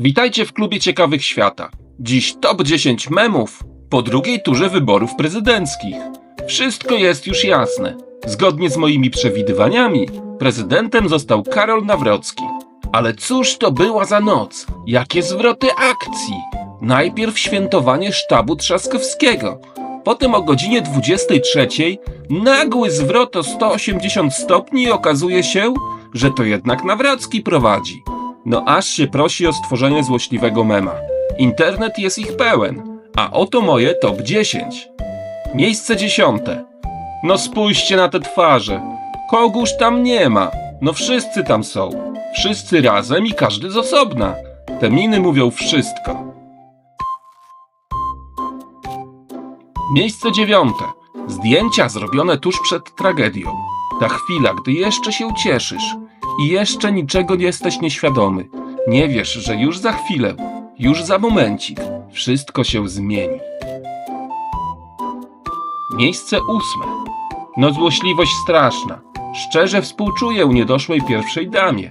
Witajcie w klubie ciekawych świata. Dziś top 10 memów po drugiej turze wyborów prezydenckich. Wszystko jest już jasne. Zgodnie z moimi przewidywaniami, prezydentem został Karol Nawrocki. Ale cóż to była za noc? Jakie zwroty akcji? Najpierw świętowanie sztabu Trzaskowskiego. Potem o godzinie 23 nagły zwrot o 180 stopni i okazuje się, że to jednak Nawrocki prowadzi. No aż się prosi o stworzenie złośliwego mema. Internet jest ich pełen, a oto moje top 10. Miejsce dziesiąte. No spójrzcie na te twarze. Kogóż tam nie ma. No wszyscy tam są. Wszyscy razem i każdy z osobna. Te miny mówią wszystko. Miejsce dziewiąte. Zdjęcia zrobione tuż przed tragedią. Ta chwila, gdy jeszcze się cieszysz i jeszcze niczego nie jesteś nieświadomy. Nie wiesz, że już za chwilę, już za momencik wszystko się zmieni. Miejsce ósme. No złośliwość straszna. Szczerze współczuję niedoszłej pierwszej damie,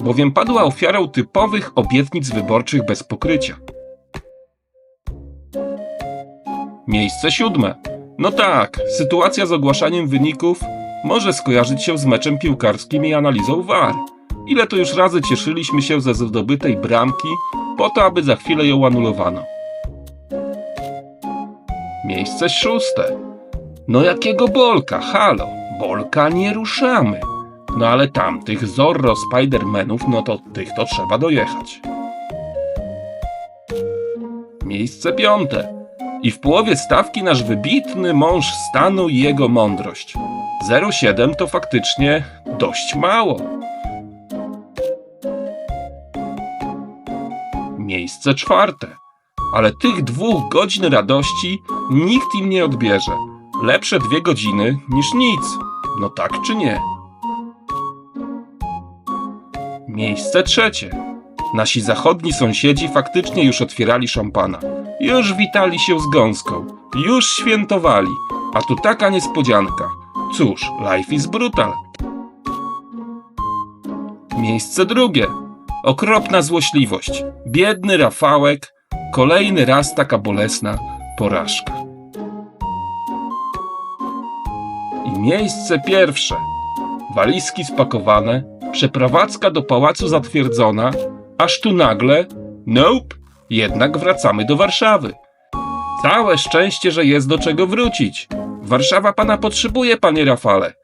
bowiem padła ofiarą typowych obietnic wyborczych bez pokrycia. Miejsce siódme. No tak, sytuacja z ogłaszaniem wyników może skojarzyć się z meczem piłkarskim i analizą VAR. Ile to już razy cieszyliśmy się ze zdobytej bramki, po to, aby za chwilę ją anulowano. Miejsce szóste. No jakiego Bolka? Halo, Bolka nie ruszamy. No ale tamtych Zorro Spidermanów, no to tych to trzeba dojechać. Miejsce piąte. I w połowie stawki nasz wybitny mąż stanu i jego mądrość. 0,7 to faktycznie dość mało. Miejsce czwarte. Ale tych dwóch godzin radości nikt im nie odbierze. Lepsze dwie godziny niż nic. No tak czy nie? Miejsce trzecie. Nasi zachodni sąsiedzi faktycznie już otwierali szampana. Już witali się z gąską. Już świętowali. A tu taka niespodzianka. Cóż, life is brutal. Miejsce drugie. Okropna złośliwość. Biedny Rafałek. Kolejny raz taka bolesna porażka. I miejsce pierwsze. Walizki spakowane, przeprowadzka do pałacu zatwierdzona, aż tu nagle, nope, jednak wracamy do Warszawy. Całe szczęście, że jest do czego wrócić. Warszawa pana potrzebuje, panie Rafale.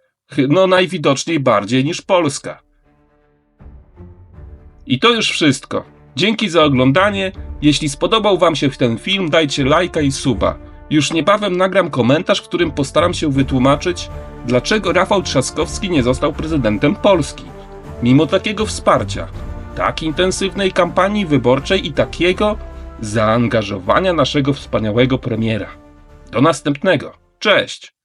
No najwidoczniej bardziej niż Polska. I to już wszystko. Dzięki za oglądanie. Jeśli spodobał wam się ten film, dajcie lajka i suba. Już niebawem nagram komentarz, w którym postaram się wytłumaczyć, dlaczego Rafał Trzaskowski nie został prezydentem Polski. Mimo takiego wsparcia, tak intensywnej kampanii wyborczej i takiego zaangażowania naszego wspaniałego premiera. Do następnego. Cześć!